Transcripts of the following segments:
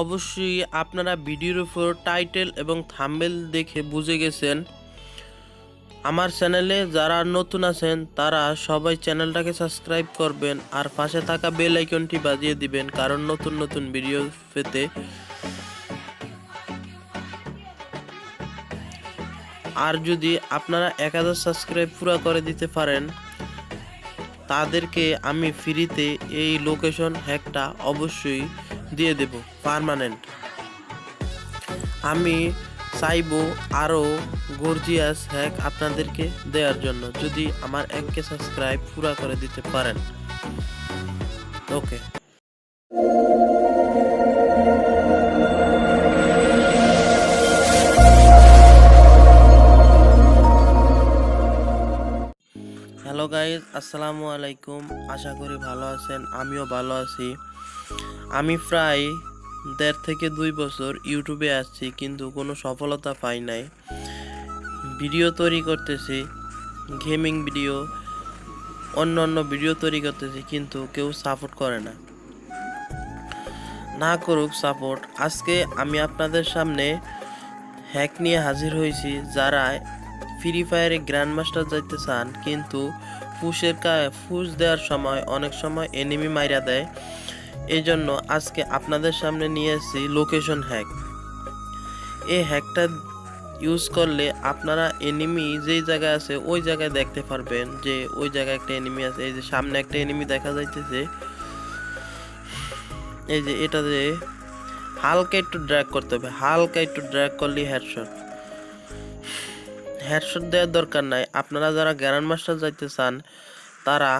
অবশ্যই আপনারা ভিডিওর উপর টাইটেল এবং থাম্বেল দেখে বুঝে গেছেন। আমার চ্যানেলে যারা নতুন আছেন, তারা সবাই চ্যানেলটাকে সাবস্ক্রাইব করবেন আর পাশে থাকা বেল আইকনটি বাজিয়ে দিবেন, কারণ নতুন নতুন ভিডিও পেতে আর যদি আপনারা এক হাজার সাবস্ক্রাইব পুরো করে দিতে পারেন, তাদেরকে আমি ফ্রিতে এই লোকেশন হ্যাকটা অবশ্যই দিয়ে দেব পারমানেন্ট আমি চাইব আরও গর্জিয়াস হ্যাক আপনাদেরকে দেওয়ার জন্য, যদি আমার এককে সাবস্ক্রাইব পুরা করে দিতে পারেন। ওকে গাইজ আসসালামু আলাইকুম। আশা করি ভালো আছেন, আমিও ভালো আছি। আমি প্রায় দেড় থেকে দুই বছর ইউটিউবে আসছি কিন্তু কোনো সফলতা পাই নাই। ভিডিও তৈরি করতেছি, গেমিং ভিডিও অন্য অন্য ভিডিও তৈরি করতেছি, কিন্তু কেউ সাপোর্ট করে না। না করুক সাপোর্ট, আজকে আমি আপনাদের সামনে হ্যাক নিয়ে হাজির হয়েছি যারা ফ্রি ফায়ারে গ্র্যান্ড মাস্টার যাইতে চান, কিন্তু কা ফুস দেওয়ার সময় অনেক সময় এনিমি মাইরা দেয়। এই জন্য আজকে আপনাদের সামনে নিয়ে এসেছি লোকেশন হ্যাক এই হ্যাকটা ইউজ করলে আপনারা এনিমি যেই জায়গায় আছে ওই জায়গায় দেখতে পারবেন যে ওই জায়গায় একটা এনিমি আছে। এই যে সামনে একটা এনিমি দেখা যাইতেছে। এই যে এটা যে হালকা একটু ড্র্যাগ করতে হবে। হালকা একটু ড্র্যাগ করলেই হেডশট হেডশট দেওয়ার দরকার নাই। আপনারা যারা গ্র্যান্ড মাস্টার যাইতে চান, তারা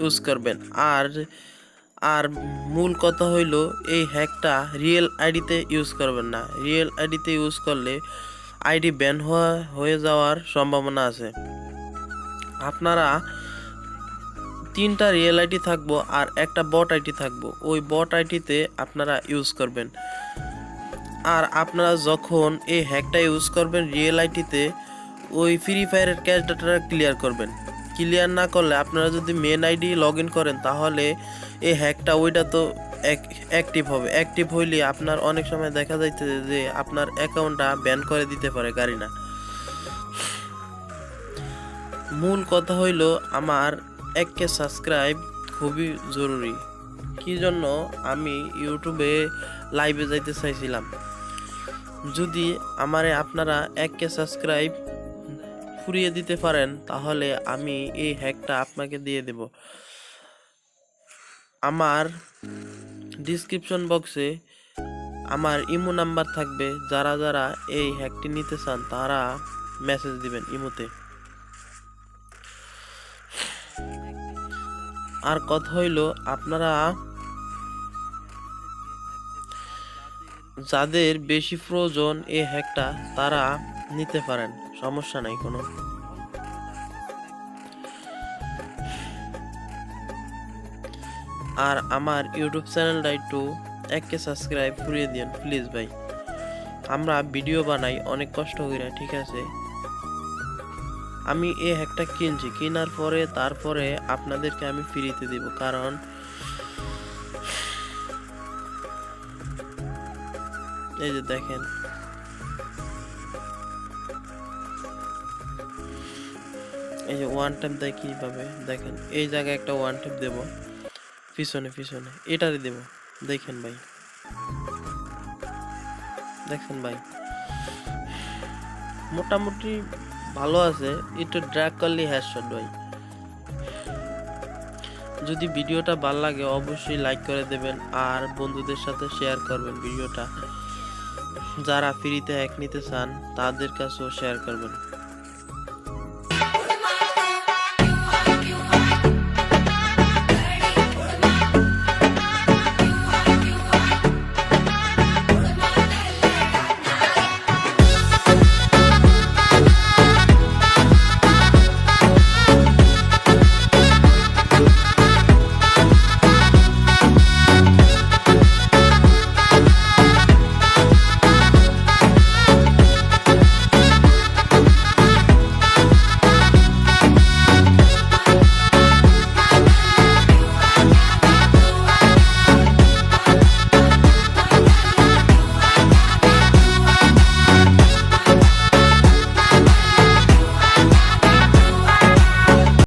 ইউজ করবেন। আর আর মূল কথা হইল, এই হ্যাকটা রিয়েল আইডিতে ইউজ করবেন না। রিয়েল আইডিতে ইউজ করলে আইডি ব্যান হওয়া, হয়ে যাওয়ার সম্ভাবনা আছে। আপনারা তিনটা রিয়েল আইডি থাকব আর একটা বট আইডি থাকব। ওই বট আইডিতে আপনারা ইউজ করবেন। আর আপনারা যখন এই হ্যাকটা ইউজ করবেন রিয়েল আইডিতে ওই ফ্রি ফায়ারের ক্যাশ ডাটাটা ক্লিয়ার করবেন। ক্লিয়ার না করলে আপনারা যদি মেন আইডি লগ ইন করেন, তাহলে এই হ্যাকটা ওইটা তো অ্যাক্টিভ হবে। অ্যাক্টিভ হইলে আপনার অনেক সময় দেখা যাইতেছে যে আপনার অ্যাকাউন্টটা ব্যান করে দিতে পারে গাড়ি না মূল কথা হইল আমার এককে সাবস্ক্রাইব খুবই জরুরি। কি জন্য? আমি ইউটিউবে লাইভে যাইতে চাইছিলাম। যদি আমারে আপনারা এককে সাবস্ক্রাইব ফুরিয়ে দিতে পারেন, তাহলে আমি এই হ্যাকটা আপনাকে দিয়ে দেব। আমার ডিসক্রিপশন বক্সে আমার ইমো নাম্বার থাকবে। যারা যারা এই হ্যাকটি নিতে চান, তারা মেসেজ দিবেন ইমোতে। আর কথা হইল, আপনারা যাদের বেশি প্রয়োজন এই হ্যাকটা, তারা নিতে পারেন। সমস্যা নাই কোনো। আর আমার ইউটিউব চ্যানেলটা একটু এককে সাবস্ক্রাইব করিয়ে দিন প্লিজ ভাই। আমরা ভিডিও বানাই, অনেক কষ্ট করে ঠিক আছে? আমি এই হ্যাকটা কিনছি, কেনার পরে, তারপরে আপনাদেরকে আমি ফ্রিতে দিব, কারণ এই যে দেখেন এই যে ওয়ান টাইম দেয় কীভাবে দেখেন, এই জায়গায় একটা ওয়ান টাইম দেব। পিছনে পিছনে এটারে দেব। দেখেন ভাই। দেখেন ভাই। মোটামুটি ভালো আছে। একটু ড্র্যাগ করলে হেডশট ভাই। যদি ভিডিওটা ভালো লাগে, অবশ্যই লাইক করে দেবেন আর বন্ধুদের সাথে শেয়ার করবেন ভিডিওটা। যারা ফ্রিতে হ্যাক নিতে চান, তাদের কাছেও শেয়ার করবেন।